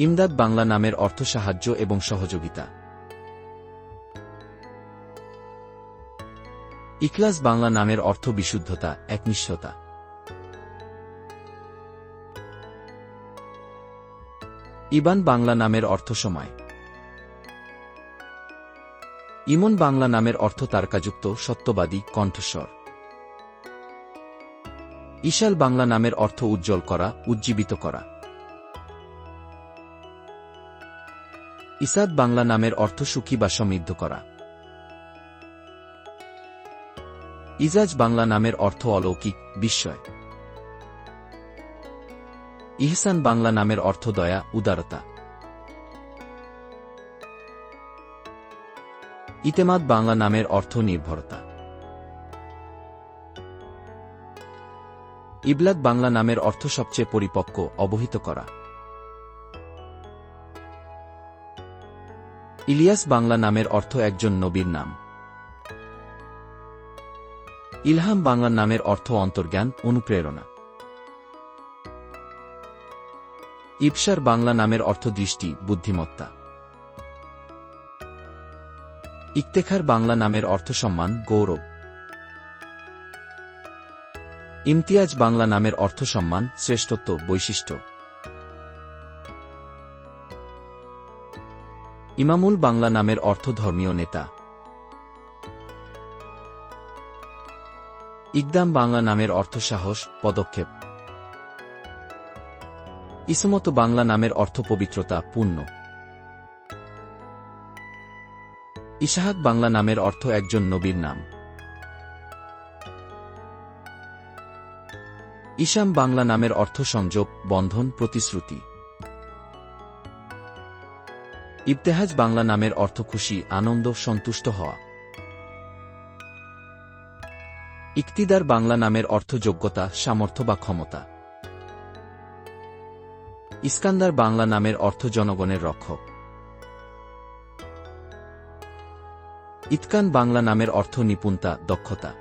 ইমদাদ বাংলা নামের অর্থ সাহায্য এবং সহযোগিতা। ইকলাস বাংলা নামের অর্থ বিশুদ্ধতা একনিষ্ঠতা ইবান বাংলা নামের অর্থ সময়। ইমন বাংলা নামের অর্থ তারকাযুক্ত, সত্যবাদী, কণ্ঠস্বর। ঈশাল বাংলা নামের অর্থ উজ্জ্বল করা, উজ্জীবিত করা। ইসাদ বাংলা নামের অর্থ সুখী বা সমৃদ্ধ করা। ইজাজ বাংলা নামের অর্থ অলৌকিক, বিস্ময়। ইহসান বাংলা নামের অর্থ দয়া, উদারতা। ইতেমাদ বাংলা নামের অর্থ নির্ভরতা। ইবলাদ বাংলা নামের অর্থ সবচেয়ে পরিপক্ক, অবহিত করা। ইলিয়াস বাংলা নামের অর্থ একজন নবীর নাম। ইলহাম বাংলা নামের অর্থ অন্তর্জ্ঞান, অনুপ্রেরণা। ইপসার বাংলা নামের অর্থ দৃষ্টি, বুদ্ধিমত্তা। ইক্তেখার বাংলা নামের অর্থ সম্মান, গৌরব। ইমতিয়াজ বাংলা নামের অর্থ সম্মান, শ্রেষ্ঠত্ব, বৈশিষ্ট্য। ইমামুল বাংলা নামের অর্থ ধর্মীয় নেতা। ইকদাম বাংলা নামের অর্থ সাহস পদক্ষেপ। ইসমত বাংলা নামের অর্থ পবিত্রতা পূর্ণ। ইশাহাক বাংলা নামের অর্থ একজন নবীর নাম। ঈশাম বাংলা নামের অর্থ সংযোগ বন্ধন, প্রতিশ্রুতি। ইবতেহাজ বাংলা নামের অর্থ খুশি, আনন্দ, সন্তুষ্ট হওয়া। ইকতিদার বাংলা নামের অর্থ যোগ্যতা, সামর্থ্য বা ক্ষমতা। ইস্কান্দার বাংলা নামের অর্থ জনগণের রক্ষক। ইতকান বাংলা নামের অর্থ নিপুণতা, দক্ষতা।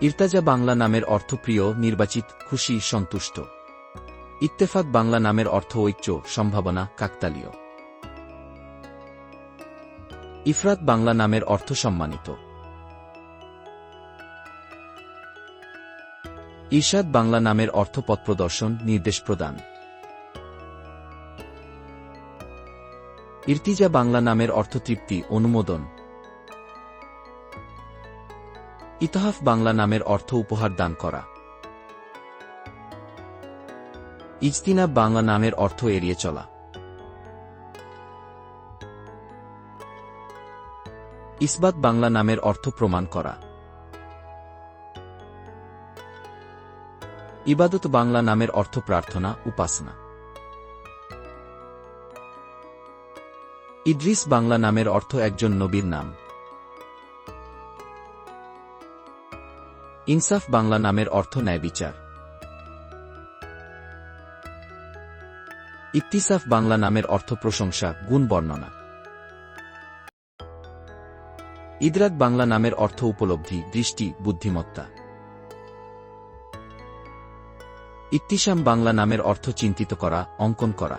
ইর্তাজা বাংলা নামের অর্থ প্রিয়, নির্বাচিত, খুশি, সন্তুষ্ট। ইত্তেফাক বাংলা নামের অর্থ ঐক্য, সম্ভাবনা, কাকতালীয়। ইফরাত বাংলা নামের অর্থ সম্মানিত। ঈর্ষাদ বাংলা নামের অর্থ পথ প্রদর্শন, নির্দেশ প্রদান। ইর্তিজা বাংলা নামের অর্থ তৃপ্তি, অনুমোদন। ইতহাফ বাংলা নামের অর্থ উপহার দান করা। ইজতিনাব বাংলা নামের অর্থ এড়িয়ে চলা। ইসবাত বাংলা নামের অর্থ প্রমাণ করা। ইবাদত বাংলা নামের অর্থ প্রার্থনা, উপাসনা। ইদ্রিস বাংলা নামের অর্থ একজন নবীর নাম। ইনসাফ বাংলা নামের অর্থ ন্যায় বিচার ইত্তিসাফ বাংলা নামের অর্থ প্রশংসা, গুণ বর্ণনা। ইদরাক বাংলা নামের অর্থ উপলব্ধি, দৃষ্টি, বুদ্ধিমত্তা। ইত্তিসাম বাংলা নামের অর্থ চিন্তিত করা, অঙ্কন করা।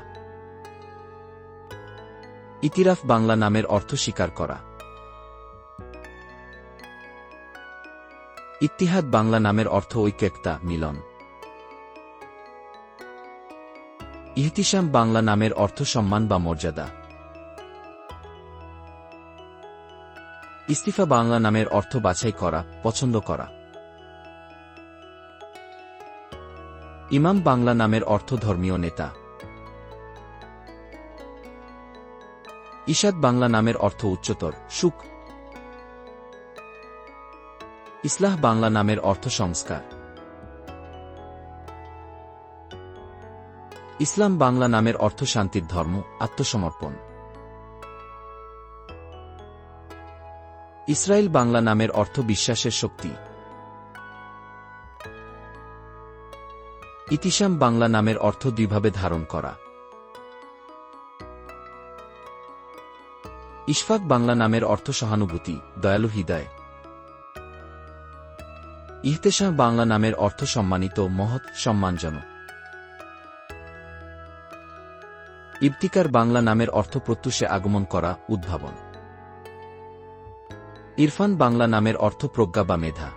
ইতিরাফ বাংলা নামের অর্থ স্বীকার করা। ইত্তিহাদ বাংলা নামের অর্থ ঐক্যতা মিলন। ইহতিসাম বাংলা নামের অর্থ সম্মান বা মর্যাদা। ইস্তিফা বাংলা নামের অর্থ বাছাই করা, পছন্দ করা। ইমাম বাংলা নামের অর্থ ধর্মীয় নেতা। ঈশাদ বাংলা নামের অর্থ উচ্চতর, সুখ। ইসলাহ বাংলা নামের অর্থ সংস্কার। ইসলাম বাংলা নামের অর্থ শান্তির ধর্ম, আত্মসমর্পণ। ইসরায়েল বাংলা নামের অর্থ বিশ্বাসের শক্তি। ইতিসাম বাংলা নামের অর্থ দুইভাবে ধারণ করা। ইশফাক বাংলা নামের অর্থ সহানুভূতি, দয়ালু হৃদয়। ইহতেশাহ বাংলা নামের অর্থ সম্মানিত, মহৎ, সম্মানজনক। ইবতিকার বাংলা নামের অর্থ প্রত্যুষে আগমন করা, উদ্ভাবন। ইরফান বাংলা নামের অর্থ প্রজ্ঞা বা মেধা।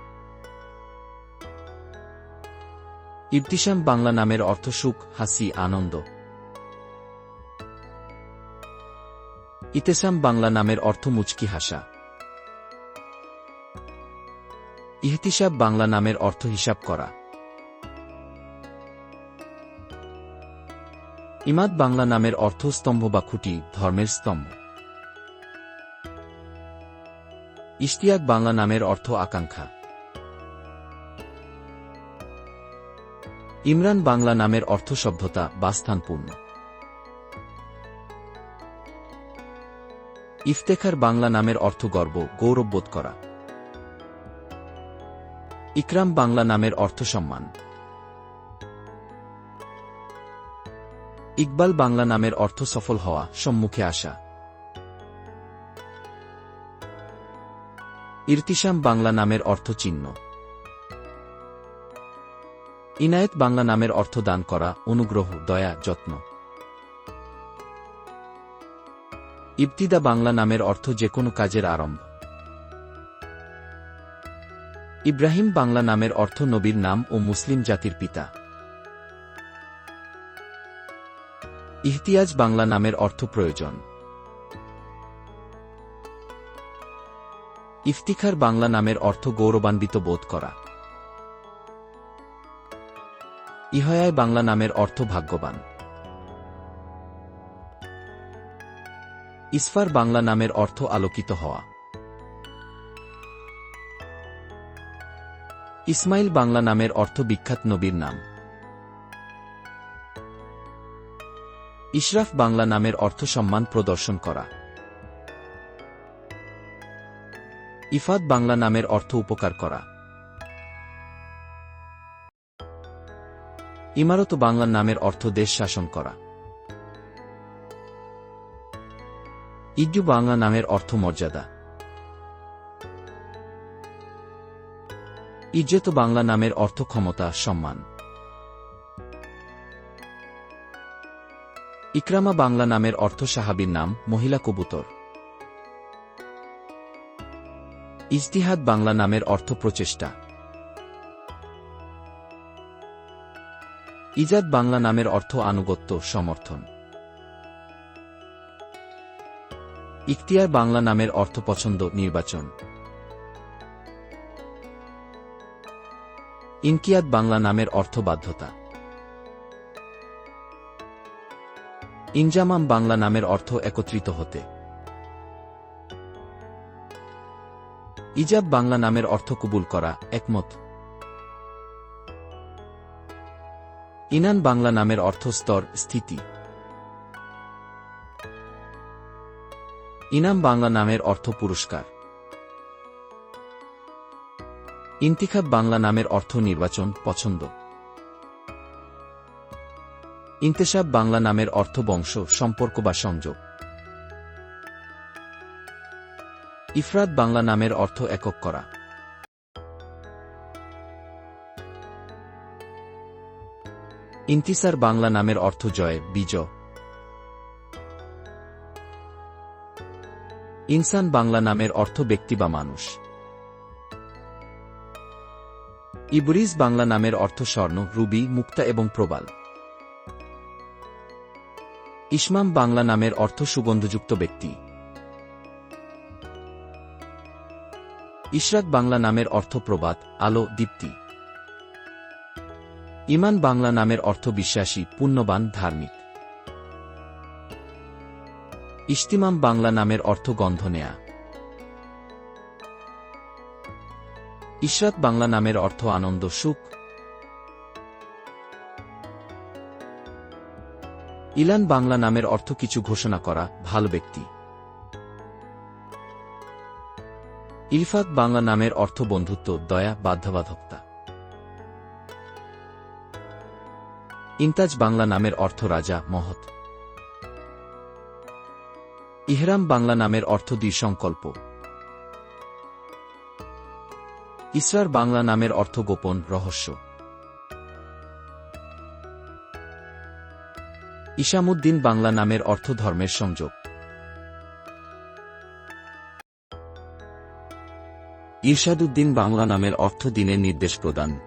ইবতিসাম বাংলা নামের অর্থ সুখ, হাসি, আনন্দ। ইতেসাম বাংলা নামের অর্থ মুচকি হাসা। ইহতিসাব বাংলা নামের অর্থ হিসাব করা। ইমাদ বাংলা নামের অর্থ স্তম্ভ বা খুঁটি ধর্মের স্তম্ভ। ইশতিয়াক বাংলা নামের অর্থ আকাঙ্ক্ষা। ইমরান বাংলা নামের অর্থ সভ্যতা বা স্থানপূর্ণ। ইফতেখার বাংলা নামের অর্থ গর্ব গৌরববোধ করা। ইকরাম বাংলা নামের অর্থ সম্মান ইকবাল বাংলা নামের অর্থ সফল হওয়া সম্মুখে আসা। ইরতিশাম বাংলা নামের অর্থ চিহ্ন। ইনায়েত বাংলা নামের অর্থ দান করা, অনুগ্রহ, দয়া, যত্ন। ইবতিদা বাংলা নামের অর্থ যে কোনো কাজের আরম্ভ। ইব্রাহিম বাংলা নামের অর্থ নবীর নাম ও মুসলিম জাতির পিতা। ইহতিয়াজ বাংলা নামের অর্থ প্রয়োজন। ইফতিখার বাংলা নামের অর্থ গৌরবান্বিত বোধ করা। ইহয়ায় বাংলা নামের অর্থ ভাগ্যবান। ইসফার বাংলা নামের অর্থ আলোকিত হওয়া। ইসমাইল বাংলা নামের অর্থ বিখ্যাত নবীর নাম। ইশরাফ বাংলা নামের অর্থ সম্মান প্রদর্শন করা। ইফাত বাংলা নামের অর্থ উপকার করা। ইমারত বাংলা নামের অর্থ দেশ শাসন করা। ইজ্জু বাংলা নামের অর্থ মর্যাদা। ইজ্জত বাংলা নামের অর্থ ক্ষমতা, সম্মান। ইকরামা বাংলা নামের অর্থ সাহাবীর নাম, মহিলা কবুতর। ইজতিহাদ বাংলা নামের অর্থ প্রচেষ্টা। ইজাদ বাংলা নামের অর্থ আনুগত্য, সমর্থন। ইখতিয়ার বাংলা নামের অর্থ পছন্দ, নির্বাচন। ইনকিয়াদ বাংলা নামের অর্থ বাধ্যতা। ইনজামাম বাংলা নামের অর্থ একত্রিত হতে। ইজাব বাংলা নামের অর্থ কবুল করা, একমত। ইনান বাংলা নামের অর্থ স্তর, স্থিতি। ইনাম বাংলা নামের অর্থ পুরস্কার। ইন্তিখাব বাংলা নামের অর্থ নির্বাচন, পছন্দ। ইন্তেসাব বাংলা নামের অর্থ বংশ সম্পর্ক বা সংযোগ। ইফরাত বাংলা নামের অর্থ একক করা। ইন্তিসার বাংলা নামের অর্থ জয় বিজয় ইনসান বাংলা নামের অর্থ ব্যক্তি বা মানুষ। ইবরিজ বাংলা নামের অর্থ স্বর্ণ, রুবি, মুক্তা এবং প্রবাল। ইসমাম বাংলা নামের অর্থ সুগন্ধযুক্ত ব্যক্তি। ইশরাক বাংলা নামের অর্থ প্রবাদ, আলো, দীপ্তি। ইমান বাংলা নামের অর্থ বিশ্বাসী, পুণ্যবান, ধার্মিক। ইস্তিমাম বাংলা নামের অর্থ গন্ধ নেয়া। ইশরাত বাংলা নামের অর্থ আনন্দ, সুখ ইলান বাংলা নামের অর্থ কিছু ঘোষণা করা, ভালো ব্যক্তি। ইরফাত বাংলা নামের অর্থ বন্ধুত্ব, দয়া, বাধ্যবাধকতা। ইন্তাজ বাংলা নামের অর্থ রাজা, মহৎ। ইহরাম বাংলা নামের অর্থ দ্বিসংকল্প। ইসরার বাংলা নামের অর্থ গোপন, রহস্য। ইসামুদ্দিন বাংলা নামের অর্থ ধর্মের সংযোগ। ইরশাদুদ্দিন বাংলা নামের অর্থ দিনের নির্দেশ প্রদান।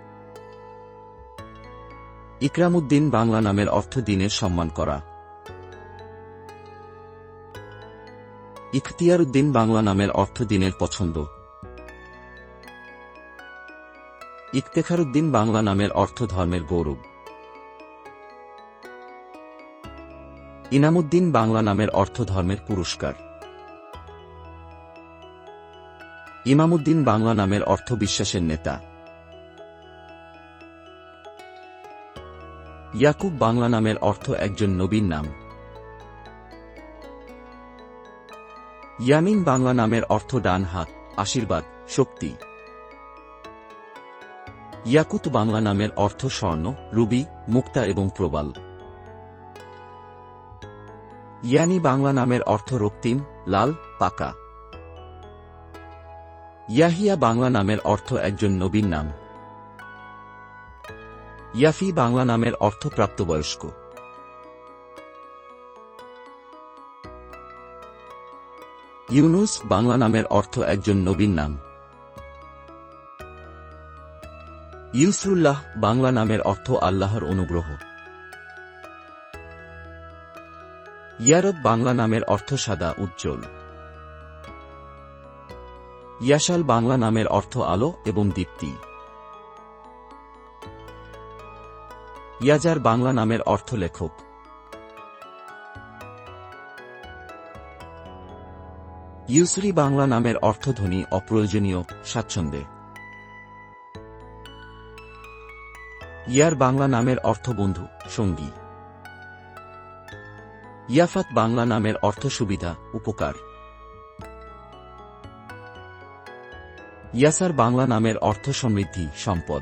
ইকরামুদ্দিন বাংলা নামের অর্থ দিনের সম্মান করা। ইখতিয়ারউদ্দিন বাংলা নামের অর্থ দিনের পছন্দ। ইফতেখারুদ্দিন বাংলা নামের অর্থ ধর্মের গৌরব। ইনামুদ্দিন বাংলা নামের অর্থ ধর্মের পুরস্কার। ইমামুদ্দিন বাংলা নামের অর্থ বিশ্বাসের নেতা। ইয়াকুব বাংলা নামের অর্থ একজন নবীর নাম। ইয়ামিন বাংলা নামের অর্থ ডান হাত, আশীর্বাদ, শক্তি। ইয়াকুত বাংলা নামের অর্থ স্বর্ণ, রুবি, মুক্তা এবং প্রবাল। ইয়ানি বাংলা নামের অর্থ রক্তিম, লাল, পাকা। ইয়াহিয়া বাংলা নামের অর্থ একজন নবীন নাম। ইয়াফি বাংলা নামের অর্থ প্রাপ্তবয়স্ক। ইউনুস বাংলা নামের অর্থ একজন নবীন নাম। ইউসরুল্লাহ বাংলা নামের অর্থ আল্লাহর অনুগ্রহ। ইয়ারব বাংলা নামের অর্থ সাদা, উজ্জ্বল। ইয়াশাল বাংলা নামের অর্থ আলো এবং দীপ্তি। ইয়াজার বাংলা নামের অর্থ লেখক। ইউসরি বাংলা নামের অর্থ ধ্বনি অপ্রয়োজনীয়, স্বাচ্ছন্দ্যে। ইয়ার বাংলা নামের অর্থ বন্ধু, সঙ্গী। ইয়াফাত বাংলা নামের অর্থ সুবিধা, উপকার। ইয়াসার বাংলা নামের অর্থ সমৃদ্ধি, সম্পদ।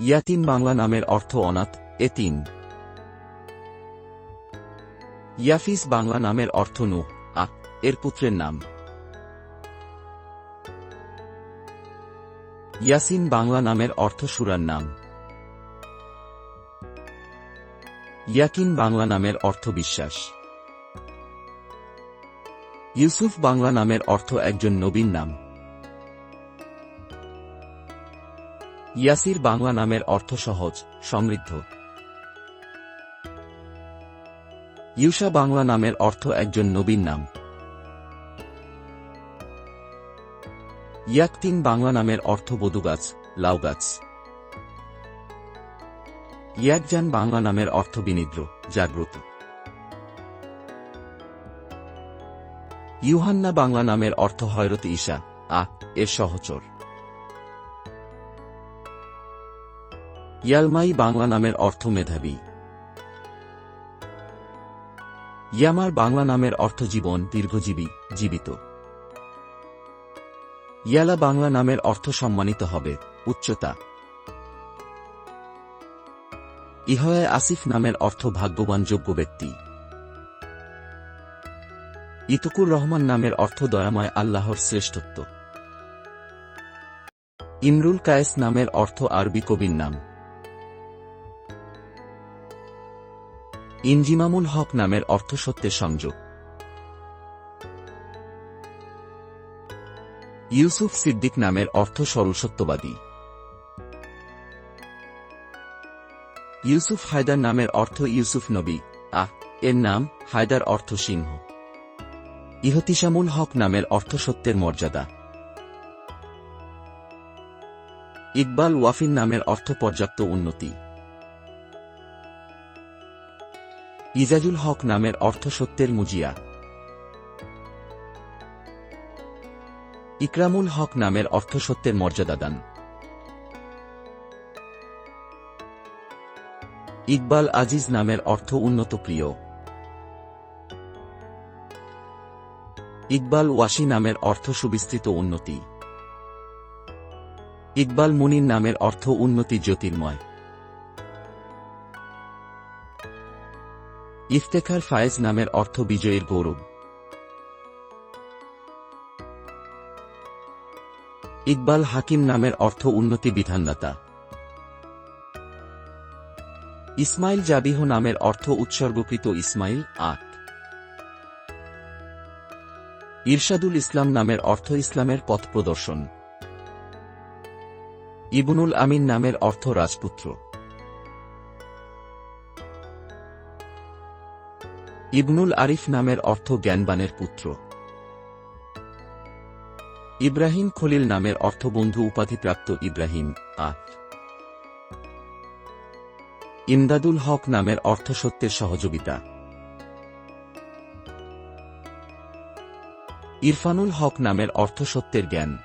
ইয়াতিম বাংলা নামের অর্থ অনাথ, এতিম। ইয়াফিস বাংলা নামের অর্থ নু আ, এর পুত্রের নাম। ইয়াসিন বাংলা নামের অর্থ সুরার নাম। ইয়াকিন বাংলা নামের অর্থ বিশ্বাস। ইউসুফ বাংলা নামের অর্থ একজন নবীন নাম। ইয়াসির বাংলা নামের অর্থ সহজ, সমৃদ্ধ। ইউসা বাংলা নামের অর্থ একজন নবীন নাম। ইয়াকতিন বাংলা নামের অর্থ বধুগাছ লাউগাছ ইয়াকজান বাংলা নামের অর্থ বিনিদ্র, জাগ্রত। ইউহান্না বাংলা নামের অর্থ হয়রত ঈশা আ এর সহচর। ইয়ালমাই বাংলা নামের অর্থ মেধাবী। ইয়ামার বাংলা নামের অর্থ জীবন, দীর্ঘজীবী, জীবিত। ইয়ালা বাংলা নামের অর্থ সম্মানিত হবে, উচ্চতা ইহয়ে আসিফ নামের অর্থ ভাগ্যবান যোগ্য ব্যক্তি। ইতুকুর রহমান নামের অর্থ দয়াময় আল্লাহর শ্রেষ্ঠত্ব। ইমরুল কায়েস নামের অর্থ আরবি কবির নাম। ইনজিমামুল হক নামের অর্থ সত্যের সংযোগ। ইউসুফ সিদ্দিক নামের অর্থ সরলসত্যবাদী ইউসুফ হায়দার নামের অর্থ ইউসুফ নবী। আহ, এর নাম হায়দার অর্থ সিংহ। ইহতিসামুল হক নামের অর্থ সত্যের মর্যাদা। ইকবাল ওয়াফিন নামের অর্থ পর্যাপ্ত উন্নতি। ইজাজুল হক নামের অর্থ সত্যের মুজিয়া। ইকরামুল হক নামের অর্থ সত্যের মর্যাদা দান। ইকবাল আজিজ নামের অর্থ উন্নত প্রিয়। ইকবাল ওয়াসি নামের অর্থ সুবিস্তৃত উন্নতি। ইকবাল মুনির নামের অর্থ উন্নতি জ্যোতির্ময়। ইফতেখার ফায়েজ নামের অর্থ বিজয়ের গৌরব। ইকবাল হাকিম নামের অর্থ উন্নতি বিধানদাতা। ইসমাইল জাবিহ নামের অর্থ উৎসর্গকৃত ইসমাইল আট। ইরশাদুল ইসলাম নামের অর্থ ইসলামের পথ প্রদর্শন। ইবনুল আমিন নামের অর্থ রাজপুত্র। ইবনুল আরিফ নামের অর্থ জ্ঞানবানের পুত্র। ইব্রাহিম খলিল নামের অর্থ বন্ধু উপাধিপ্রাপ্ত ইব্রাহিম আট। ইমদাদুল হক নামের অর্থ সত্যের সহযোগিতা। ইরফানুল হক নামের অর্থ সত্যের জ্ঞান।